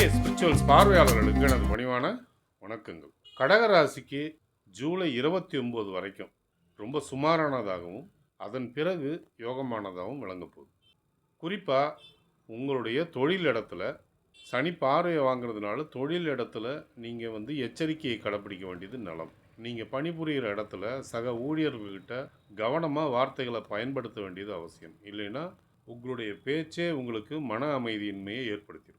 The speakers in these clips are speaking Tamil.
ஸ்பிரிச்சுவல்ஸ் பார்வையாளர்களுக்கு எனது பணிவான வணக்கங்கள். கடகராசிக்கு ஜூலை இருபத்தி ஒம்பது வரைக்கும் ரொம்ப சுமாரானதாகவும் அதன் பிறகு யோகமானதாகவும் விளங்க போகுது. குறிப்பாக உங்களுடைய தொழில் இடத்துல சனி பார்வையை வாங்குறதுனால தொழில் இடத்துல நீங்கள் வந்து எச்சரிக்கையை கடைப்பிடிக்க வேண்டியது நலம். நீங்கள் பணிபுரிகிற இடத்துல சக ஊழியர்கள்கிட்ட கவனமாக வார்த்தைகளை பயன்படுத்த வேண்டியது அவசியம். இல்லைன்னா உங்களுடைய பேச்சே உங்களுக்கு மன அமைதியின்மையை ஏற்படுத்திடும்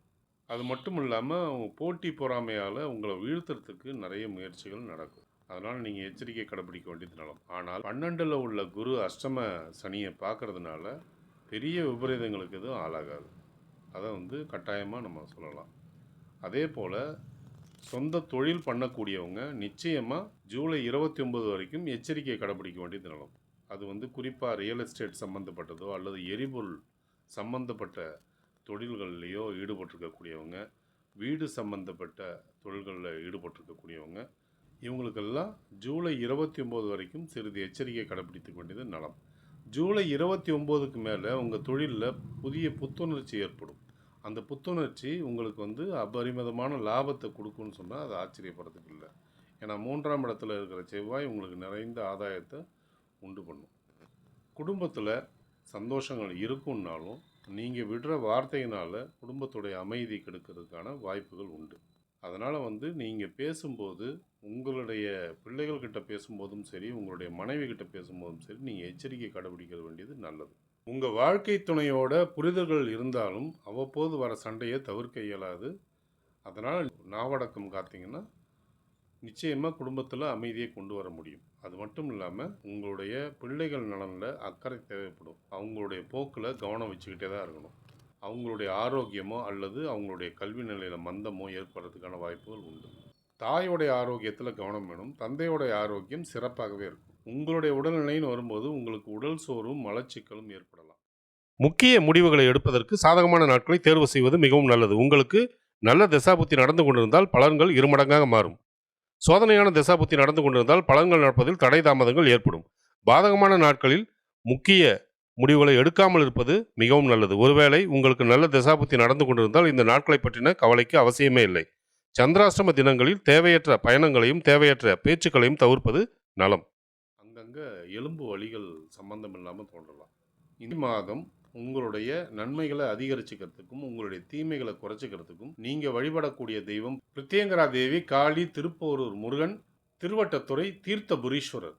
அது மட்டும் இல்லாமல் போட்டி பொறாமையால் உங்களை வீழ்த்துறதுக்கு நிறைய முயற்சிகள் நடக்கும். அதனால் நீங்கள் எச்சரிக்கை கடைப்பிடிக்க வேண்டியது நலம். ஆனால் பன்னெண்டில் உள்ள குரு அஷ்டம சனியை பார்க்கறதுனால பெரிய விபரீதங்களுக்கு எதுவும் ஆளாகாது. அதை வந்து கட்டாயமாக நம்ம சொல்லலாம். அதே போல் சொந்த தொழில் பண்ணக்கூடியவங்க நிச்சயமாக ஜூலை இருபத்தி ஒம்பது வரைக்கும் எச்சரிக்கையை கடைப்பிடிக்க வேண்டியது நலம். அது வந்து குறிப்பாக ரியல் எஸ்டேட் சம்மந்தப்பட்டதோ அல்லது எரிபொருள் சம்மந்தப்பட்ட தொழில்கள்லேயோ ஈடுபட்டிருக்கக்கூடியவங்க வீடு சம்மந்தப்பட்ட தொழில்களில் ஈடுபட்டிருக்கக்கூடியவங்க இவங்களுக்கெல்லாம் ஜூலை இருபத்தி ஒம்பது வரைக்கும் சிறிது எச்சரிக்கை கடைப்பிடித்துக்க வேண்டியது நலம். ஜூலை இருபத்தி ஒம்போதுக்கு மேலே உங்கள் தொழிலில் புதிய புத்துணர்ச்சி ஏற்படும். அந்த புத்துணர்ச்சி உங்களுக்கு வந்து அபரிமிதமான லாபத்தை கொடுக்குன்னு சொன்னால் அது ஆச்சரியப்படுறதுக்கு இல்லை. ஏன்னா மூன்றாம் இடத்துல இருக்கிற செவ்வாய் உங்களுக்கு நிறைந்த ஆதாயத்தை உண்டு பண்ணும். குடும்பத்தில் சந்தோஷங்கள் இருக்குன்னாலும் நீங்கள் விடுற வார்த்தையினால் குடும்பத்துடைய அமைதி கெடுக்கிறதுக்கான வாய்ப்புகள் உண்டு. அதனால் வந்து நீங்கள் பேசும்போது உங்களுடைய பிள்ளைகள்கிட்ட பேசும்போதும் சரி உங்களுடைய மனைவி கிட்ட பேசும்போதும் சரி நீங்கள் எச்சரிக்கை கடைபிடிக்க வேண்டியது நல்லது. உங்கள் வாழ்க்கை துணையோட புரிதல்கள் இருந்தாலும் அவ்வப்போது வர சண்டையை தவிர்க்க இயலாது. அதனால் நாவடக்கம் காத்தீங்கன்னா நிச்சயமாக குடும்பத்தில் அமைதியை கொண்டு வர முடியும். அது மட்டும் இல்லாமல் உங்களுடைய பிள்ளைகள் நலனில் அக்கறை தேவைப்படும். அவங்களுடைய போக்கில் கவனம் வச்சுக்கிட்டே தான் இருக்கணும். அவங்களுடைய ஆரோக்கியமோ அல்லது அவங்களுடைய கல்வி நிலையில் மந்தமோ ஏற்படுறதுக்கான வாய்ப்புகள் உண்டு. தாயோடைய ஆரோக்கியத்தில் கவனம் வேணும். தந்தையோடைய ஆரோக்கியம் சிறப்பாகவே இருக்கும். உங்களுடைய உடல்நிலைன்னு வரும்போது உங்களுக்கு உடல் சோறும் மலச்சிக்கலும் ஏற்படலாம். முக்கிய முடிவுகளை எடுப்பதற்கு சாதகமான நாட்களை தேர்வு செய்வது மிகவும் நல்லது. உங்களுக்கு நல்ல திசாபுத்தி நடந்து கொண்டிருந்தால் பலன்கள் இருமடங்காக மாறும். சோதனையான திசாபுத்தி நடந்து கொண்டிருந்தால் பலன்கள் நடப்பதில் தடை தாமதங்கள் ஏற்படும். பாதகமான நாட்களில் முக்கிய முடிவுகளை எடுக்காமல் இருப்பது மிகவும் நல்லது. ஒருவேளை உங்களுக்கு நல்ல திசாபுத்தி நடந்து கொண்டிருந்தால் இந்த நாட்களை பற்றின கவலைக்கு அவசியமே இல்லை. சந்திராஷ்டம தினங்களில் தேவையற்ற பயணங்களையும் தேவையற்ற பேச்சுக்களையும் தவிர்ப்பது நலம். அங்கங்கே எலும்பு வலிகள் சம்பந்தம் இல்லாமல் தோன்றலாம். இந்த மாதம் உங்களுடைய நன்மைகளை அதிகரிச்சுக்கிறதுக்கும் உங்களுடைய தீமைகளை குறைச்சிக்கிறதுக்கும் நீங்கள் வழிபடக்கூடிய தெய்வம் பிரித்யங்கரா தேவி காளி திருப்போரூர் முருகன் திருவட்டத்துறை தீர்த்தபுரீஸ்வரர்.